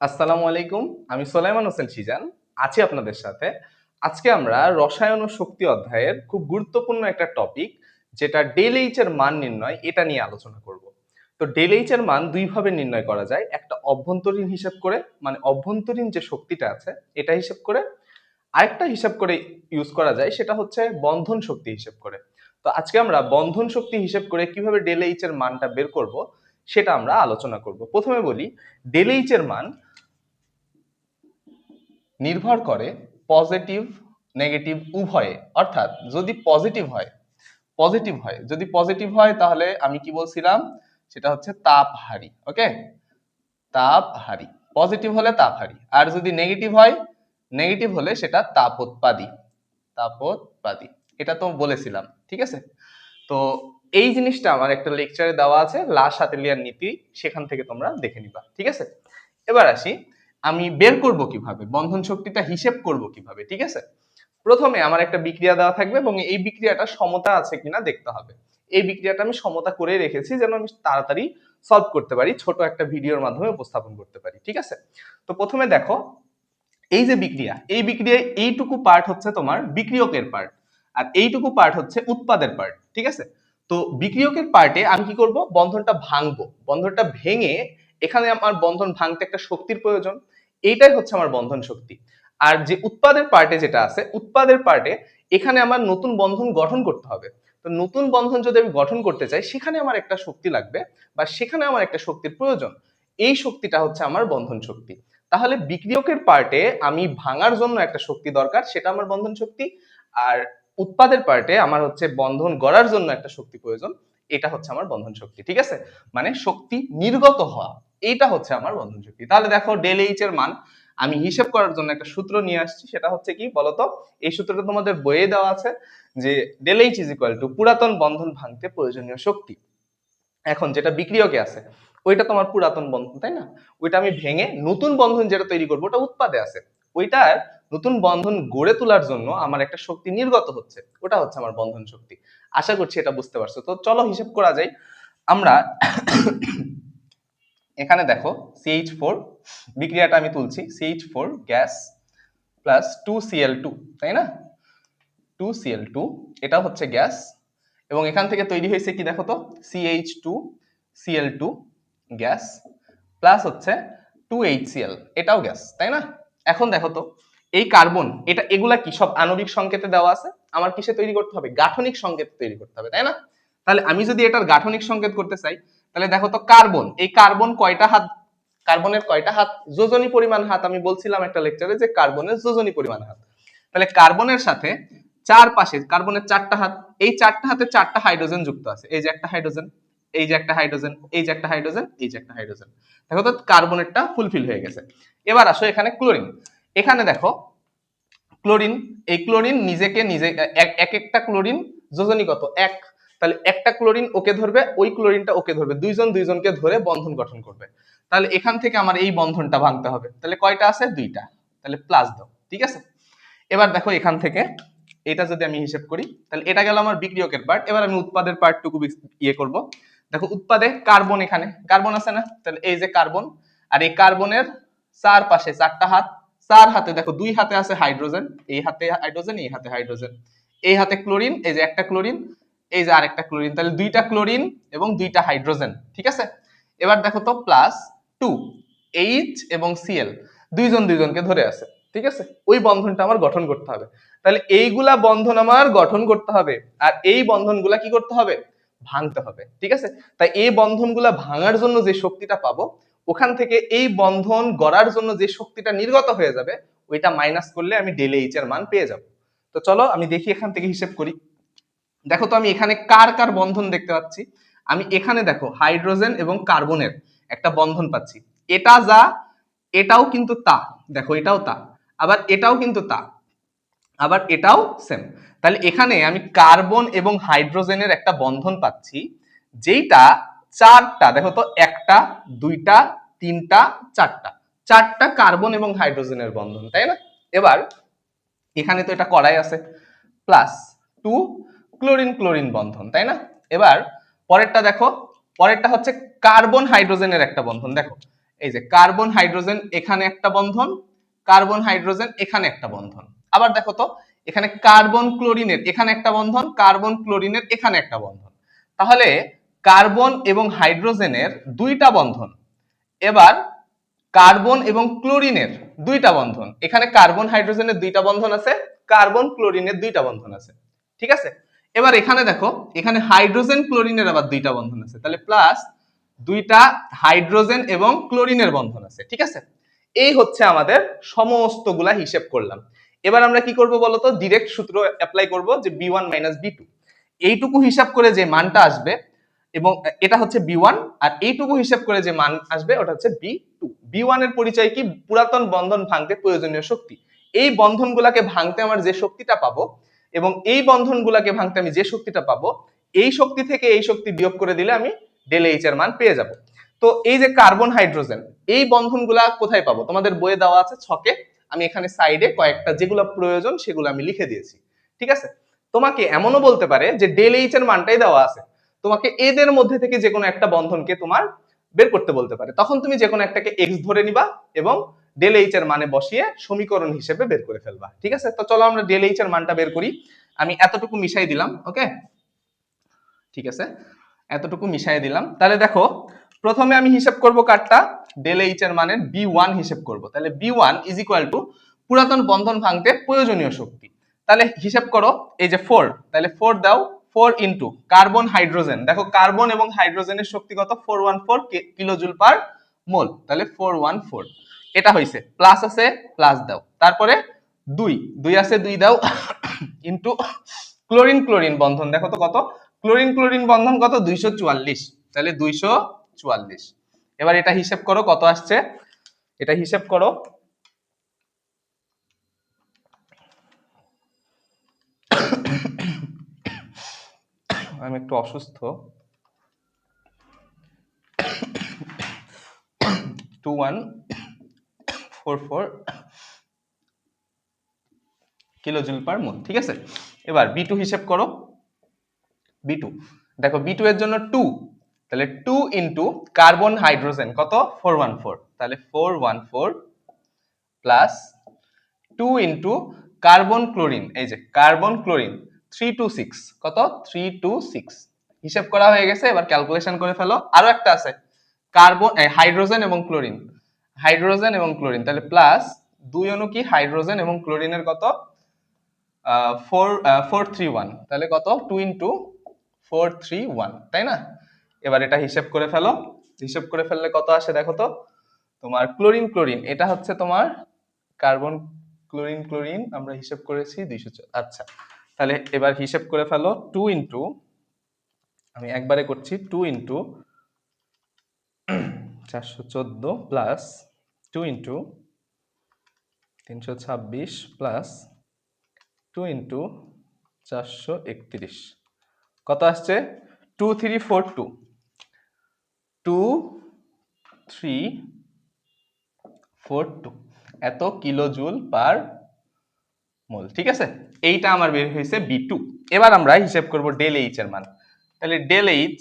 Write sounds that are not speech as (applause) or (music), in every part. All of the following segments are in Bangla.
আসসালামু আলাইকুম, আমি সোলাইমান হোসেন সিজান আছি আপনাদের সাথে। আজকে আমরা রসায়ন ও শক্তি অধ্যায়ের খুব গুরুত্বপূর্ণ একটা টপিক যেটা ডেল এইচ এর মান নির্ণয়, এটা নিয়ে আলোচনা করব। তো ডেল এইচ এর মান দুইভাবে নির্ণয় করা যায়, একটা অভ্যন্তরীণ হিসাব করে মানে অভ্যন্তরীণ যে শক্তিটা আছে, এটা হিসাব করে, আরেকটা হিসাব করে ইউজ করা যায়, সেটা হচ্ছে বন্ধন শক্তি হিসাব করে। তো আজকে আমরা বন্ধন শক্তি হিসাব করে কীভাবে ডেল এইচ এর মানটা বের করব, সেটা আমরা আলোচনা করব। প্রথমে বলি ডেল এইচ এর মান নির্ভর করে পজিটিভ নেগেটিভ উভয়ে। অর্থাৎ যদি পজিটিভ হয় পজিটিভ হয়। যদি পজিটিভ হয়, তাহলে আমি কি বলছিলাম? সেটা হচ্ছে তাপহারী ওকে তাপহারী। পজিটিভ হলে তাপহারী, আর যদি নেগেটিভ হয় নেগেটিভ হলে সেটা তাপোৎপাদী। তাপোৎপাদী। এটা তো বলেছিলাম, ঠিক আছে? তো এই জিনিসটা আমার একটা লেকচারে দেওয়া আছে, লা সাতেলিয়ার নীতি, সেখান থেকে তোমরা দেখে নিবা, ঠিক আছে? এবার আসি আমি বের করব কীভাবে? বন্ধন শক্তিটা হিসেব করব কীভাবে? ঠিক আছে? প্রথমে আমার একটা বিক্রিয়া দেওয়া থাকবে এবং এই বিক্রিয়াটা সমতা আছে কিনা দেখতে হবে। এই বিক্রিয়াটা আমি সমতা করে রেখেছি যেন আমি তাড়াতাড়ি সলভ করতে পারি, ছোট একটা ভিডিওর মাধ্যমে উপস্থাপন করতে পারি। ঠিক আছে? তো প্রথমে দেখো, এই যে বিক্রিয়া, এই বিক্রিয়ায় এইটুকু পার্ট হচ্ছে তোমার বিক্রিয়কের পার্ট আর এইটুকু পার্ট হচ্ছে উৎপাদের পার্ট ঠিক আছে? তো বিক্রিয়কের পার্টে আমি কি করব? বন্ধনটা ভাঙবো। বন্ধনটা ভেঙে এখানে আমার বন্ধন ভাঙতে একটা শক্তির প্রয়োজন। এইটাই হচ্ছে আমার বন্ধন শক্তি। আর যে উৎপাদের পার্টে যেটা আছে, উৎপাদের পার্টে এখানে আমার নতুন বন্ধন গঠন করতে হবে। তো নতুন বন্ধন যদি আমি গঠন করতে চাই, সেখানে আমার একটা শক্তি লাগবে বা সেখানে আমার একটা শক্তির প্রয়োজন। এই শক্তিটা হচ্ছে আমার বন্ধন শক্তি। তাহলে বিক্রিয়কের পার্টে আমি ভাঙার জন্য একটা শক্তি দরকার, সেটা আমার বন্ধন শক্তি। আর উৎপাদের পার্টে আমার হচ্ছে বন্ধন গড়ার জন্য একটা শক্তি প্রয়োজন, এটা হচ্ছে আমার বন্ধন শক্তি, ঠিক আছে? মানে শক্তি নির্গত হওয়া। এইটা হচ্ছে আমার বন্ধন শক্তি তাহলে দেখো ডেল এইচ এর মান আমি হিসাব করার জন্য একটা সূত্র নিয়ে আসছি, সেটা হচ্ছে কি বলতো? এই সূত্রটা তোমাদের বইয়ে দেওয়া আছে যে del H is equal to পুরাতন বন্ধন ভাঙতে প্রয়োজনীয় শক্তি। এখন যেটা বিক্রিয়কে আছে, ওইটা তোমার পুরাতন বন্ধন, তাই না? ওইটা আমি ভেঙে নতুন বন্ধন যেটা তৈরি করব, ওটা উৎপাদে আছে। ওইটার নতুন বন্ধন গড়ে তোলার জন্য আমার একটা শক্তি নির্গত হচ্ছে, ওটা হচ্ছে আমার বন্ধন শক্তি। আশা করছি এটা বুঝতে পারছ। তো চলো হিসেব করা যায় আমরা এখানে দেখো সিএইচ ফোর বিক্রিয়াটা আমি তুলছি C H four gas plus two C L two তাই না? টু সিএল টু এটা হচ্ছে গ্যাস এবং এখান থেকে তৈরি হয়েছে কি দেখো তো? CH two CL two gas plus হচ্ছে টু এইচ এটাও গ্যাস তাই না? এখন দেখো তো, এই কার্বন এটা এগুলা কি? সব আণবিক সংকেতে দেওয়া আছে? আমার কিসে তৈরি করতে হবে? গাঠনিক সংকেত তৈরি করতে হবে, তাই না? তাহলে আমি যদি এটার গাঠনিক সংকেত করতে চাই তাহলে দেখো তো কার্বন, এই কার্বন কয়টা হাত, কার্বনের কয়টা হাত? যোজনী পরিমাণ হাত, আমি বলছিলাম একটা লেকচারে যে কার্বনের যোজনী পরিমাণ হাত। তাহলে কার্বনের সাথে চার পাশে কার্বনের চারটা হাত, এই চারটা হাতে চারটা হাইড্রোজেন যুক্ত আছে। এই যে একটা হাইড্রোজেন এই যে একটা হাইড্রোজেন এই যে একটা হাইড্রোজেন এই যে একটা হাইড্রোজেন দেখো তো কার্বনেরটা ফুলফিল হয়ে গেছে। এবার আসো এখানে ক্লোরিন এখানে দেখো ক্লোরিন এই ক্লোরিন নিজেকে নিজে এক এক একটা ক্লোরিন যোজনী কত এক তাহলে একটা ক্লোরিন ওকে ধরবে, ওই ক্লোরিনটা ওকে ধরবে। দুইজন দুইজনকে ধরে বন্ধন গঠন করবে। তাহলে এখান থেকে আমার এই বন্ধনটা ভাঙতে হবে। তাহলে কয়টা আছে? দুইটা। তাহলে প্লাস দাও। ঠিক আছে? এবার দেখো এখান থেকে, এটা যদি আমি হিসেব করি, তাহলে এটা গেল আমার বিক্রিয়কের পার্ট এবার আমি উৎপাদের পার্টটুকু ইয়ে করব। দেখো উৎপাদে কার্বন এখানে। কার্বন আছে না? তাহলে এই যে কার্বন আর এই কার্বনের চার পাশে চারটা হাত। চার হাতে দেখো, দুই হাতে আছে হাইড্রোজেন এই হাতে হাইড্রোজেন এই হাতে হাইড্রোজেন এই হাতে ক্লোরিন এই যে একটা ক্লোরিন এই যে আরেকটা ক্লোরিন তাহলে দুইটা ক্লোরিন এবং দুইটা হাইড্রোজেন ঠিক আছে? এবার দেখো তো প্লাস টু এইচ এবং সিএল দুইজন দুইজনকে ধরে আছে, ঠিক আছে? ওই বন্ধনটা আমার গঠন করতে হবে। তাহলে এইগুলা বন্ধন আমার গঠন করতে হবে, আর এই বন্ধনগুলা কি করতে হবে? ভাঙতে হবে, ঠিক আছে? তাই এই বন্ধনগুলা ভাঙার জন্য যে শক্তিটা পাবো, ওখান থেকে এই বন্ধন গড়ার জন্য যে শক্তিটা নির্গত হয়ে যাবে, ওইটা মাইনাস করলে আমি ডেলে এইচ এর মান পেয়ে যাব। তো চলো আমি দেখি এখান থেকে হিসেব করি। দেখো তো আমি এখানে কার কার বন্ধন দেখতে পাচ্ছি? আমি এখানে দেখো, হাইড্রোজেন এবং কার্বনের একটা বন্ধন পাচ্ছি। এটা যা, এটাও কিন্তু তা। দেখো, এটাও তা। আবার এটাও কিন্তু তা। আবার এটাও সেম তাহলে এখানে আমি কার্বন এবং হাইড্রোজেনের একটা বন্ধন পাচ্ছি, যেইটা চারটা, দেখো তো, একটা, দুইটা, তিনটা, চারটা। চারটা কার্বন এবং হাইড্রোজেনের বন্ধন, তাই না? এবার, এখানে তো এটা করাই আছে। প্লাস টু ক্লোরিন ক্লোরিন বন্ধন, তাই না? এবার পরেরটা দেখো, পরেরটা হচ্ছে কার্বন হাইড্রোজেনের একটা বন্ধন, দেখো। এই যে কার্বন হাইড্রোজেন এখানে একটা বন্ধন, কার্বন হাইড্রোজেন এখানে একটা বন্ধন। আবার দেখো তো, এখানে কার্বন ক্লোরিনের এখানে একটা বন্ধন, কার্বন ক্লোরিনের এখানে একটা বন্ধন। তাহলে কার্বন এবং হাইড্রোজেনের দুইটা বন্ধন, এবার কার্বন এবং ক্লোরিনের দুইটা বন্ধন। এখানে কার্বন হাইড্রোজেনের দুইটা বন্ধন আছে, কার্বন ক্লোরিনের দুইটা বন্ধন আছে, ঠিক আছে? এবার এখানে দেখো, এখানে হাইড্রোজেন ক্লোরিনের আবার দুইটা বন্ধন আছে। তাহলে প্লাস দুইটা হাইড্রোজেন এবং ক্লোরিনের বন্ধন আছে, ঠিক আছে? এই হচ্ছে আমাদের সমস্তগুলা হিসেব করলাম। এবার আমরা কি করব বলতো ডিরেক্ট সূত্র অ্যাপ্লাই করব যে B one minus B two এইটুকু হিসাব করে যে মানটা আসবে এবং এটা হচ্ছে বি ওয়ান আর এইটুকু হিসাব করে যে মান আসবে ওটা হচ্ছে বি টু বি ওয়ানের পরিচয় কি? পুরাতন বন্ধন ভাঙতে প্রয়োজনীয় শক্তি। এই বন্ধনগুলাকে ভাঙতে আমার যে শক্তিটা পাবো এবং এই বন্ধনগুলাকে ভাঙতে আমি যে শক্তিটা পাবো, এই শক্তি থেকে এই শক্তি বিয়োগ করে দিলে আমি ডেল এইচ এর মান পেয়ে যাব। তো এই যে কার্বন হাইড্রোজেন এই বন্ধনগুলা কোথায় পাবো? তোমাদের বইয়ে দেওয়া আছে ছকে, আমি এখানে সাইডে কয়েকটা যেগুলো প্রয়োজন সেগুলো আমি লিখে দিয়েছি। ঠিক আছে? তোমাকে এমনও বলতে পারে যে ডেল এইচ এর মানটাই দেওয়া আছে। তোমাকে এদের মধ্যে থেকে যে কোনো একটা বন্ধনকে তোমার বের করতে বলতে পারে। তখন তুমি যে কোনো একটাকে এক্স ধরে নিবা এবং ডেল এইচ এর মানে বসিয়ে সমীকরণ হিসেবে বের করে ফেলবা। ঠিক আছে? তো চলো আমরা ডেল এইচ এর মানটা বের করি। আমি এতটুকু মিশাই দিলাম, ওকে? ঠিক আছে? এতটুকু মিশাই দিলাম। তাহলে দেখো, প্রথমে আমি হিসাব করব কারটা ডেল এইচ এর মানে বি ওয়ান হিসেব করব। তাহলে B one is equal to পুরাতন বন্ধন ভাঙতে প্রয়োজনীয় শক্তি। তাহলে হিসাব করো, এই যে ফোর তাহলে ফোর দাও ফোর ইন্টু কার্বন হাইড্রোজেন দেখো কার্বন এবং হাইড্রোজেনের শক্তি কত? Four one four kilojoule per mole তাহলে ফোর ওয়ান ফোর এটা হয়েছে প্লাস আছে প্লাস দাও। তারপরে দুই দুই আছে, দুই দাও ইন্টু ক্লোরিন ক্লোরিন বন্ধন। দেখো তো কত? ক্লোরিন ক্লোরিন বন্ধন কত? দুইশো চুয়াল্লিশ। তাহলে দুইশো চুয়াল্লিশ। এবার এটা হিসেব করো, কত আসছে? এটা হিসেব করো। (coughs) আমি একটু অসুস্থ। (coughs) Two one four four kilojoule per mole ঠিক আছে? এবার বি টু হিসেব করো। বি টু দেখো বি টু এর জন্য টু তাহলে টু ইন্টু কার্বন হাইড্রোজেন কত? ফোর ওয়ান ফোর তাহলে four one four plus two into carbon chlorine এই যে carbon chlorine three two six কত? থ্রি টু সিক্স হিসাব করা হয়ে গেছে, এবার ক্যালকুলেশন করে ফেলো। আরও একটা আছে কার্বন হাইড্রোজেন এবং ক্লোরিন হাইড্রোজেন এবং ক্লোরিন। তাহলে প্লাস দুই অণু কি হাইড্রোজেন এবং ক্লোরিনের কত? ফোর ফোর থ্রি ওয়ান তাহলে কত? Two into four three one তাই না? এবার এটা হিসেব করে ফেলো। হিসেব করে ফেললে কত আসে দেখো তো? তোমার ক্লোরিন ক্লোরিন। এটা হচ্ছে তোমার কার্বন ক্লোরিন ক্লোরিন। আমরা হিসেব করেছি দুইশো আচ্ছা। তাহলে এবার হিসেব করে ফেলো। টু ইন্টু আমি একবারে করছি টু ইন্টু (clears throat) চারশো চোদ্দ প্লাস টু ইন্টু তিনশো ছাব্বিশ প্লাস টু ইন্টু চারশো একত্রিশ। কত আসছে? Two three four two two three four two এত কিলো জুল পার মোল ঠিক আছে? এইটা আমার বের হয়েছে বি টু এবার আমরা হিসেব করব ডেল এইচ এর মান। তাহলে del H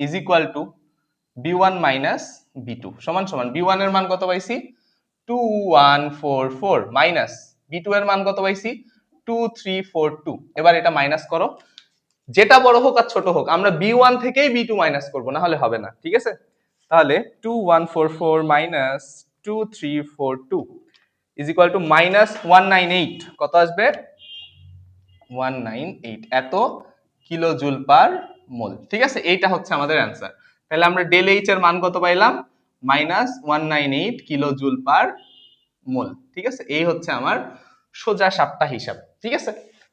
is equal to B one minus B two সমান সমান বি ওয়ানের মান কত পাইছি? Two one four four minus B two এর মান কত পাইছি? টু থ্রি ফোর টু এবার এটা মাইনাস করো। যেটা বড় হোক আর ছোট হোক, আমরা বি ওয়ান থেকেই বি টু মাইনাস করব, না হলে হবে না, ঠিক আছে? তাহলে two one four four minus two three four two is equal to minus one nine eight কত আসবে? ওয়ান নাইন এইট এত কিলো জুল পার মোল, ঠিক আছে? এইটা হচ্ছে আমাদের অ্যান্সার তাহলে আমরা ডেল এইচ এর মান কত পাইলাম? Minus one nine eight kilojoule per mole ঠিক আছে? এই হচ্ছে আমার সোজা সাপটা হিসাব, ঠিক আছে?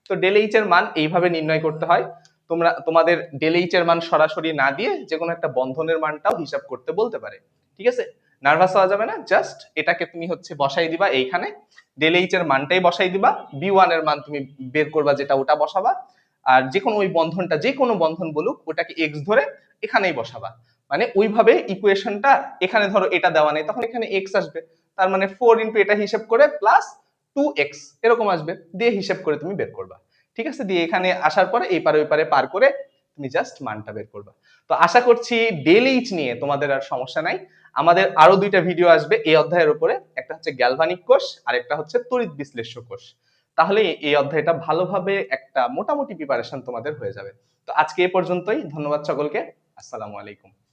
তো ডেল এইচ এর মান এইভাবে নির্ণয় করতে হয়। তোমরা, তোমাদের ডেল এইচ এর মান সরাসরি না দিয়ে যে কোনো একটা বন্ধনের মানটাও হিসাব করতে বলতে পারে, ঠিক আছে? নার্ভাস হওয়া যাবে না জাস্ট এটাকে তুমি হচ্ছে বসাই দিবা এইখানে। ডেল এইচ এর মানটাই বসাই দিবা বি ওয়ানের মান তুমি বের করবা যেটা ওটা বসাবা। আর যে কোনো ওই বন্ধনটা যে কোনো বন্ধন বলুক, ওটাকে এক্স ধরে এখানেই বসাবা। মানে ওইভাবে ইকুয়েশনটা এখানে ধরো এটা দেওয়া নেই, তখন এখানে এক্স আসবে। তার মানে ফোর ইন্টু এটা হিসেব করে প্লাস টু এক্স এরকম আসবে। দিয়ে হিসেব করে তুমি বের করবা। ঠিক আছে? দিয়ে এখানে আসার পরে এই পারে ওই পারে পার করে তুমি জাস্ট মানটা বের করবা। তো আশা করছি ডেল এইচ নিয়ে তোমাদের আর সমস্যা নাই। আমাদের আরও দুইটা ভিডিও আসবে এই অধ্যায়ের উপরে। একটা হচ্ছে গ্যালভানিক কোষ আর একটা হচ্ছে তড়িৎ বিশ্লেষ্য কোষ। তাহলে এই অধ্যায়টা ভালোভাবে একটা মোটামুটি প্রিপারেশন তোমাদের হয়ে যাবে। তো আজকে এ পর্যন্তই। ধন্যবাদ সকলকে। আসসালামু আলাইকুম।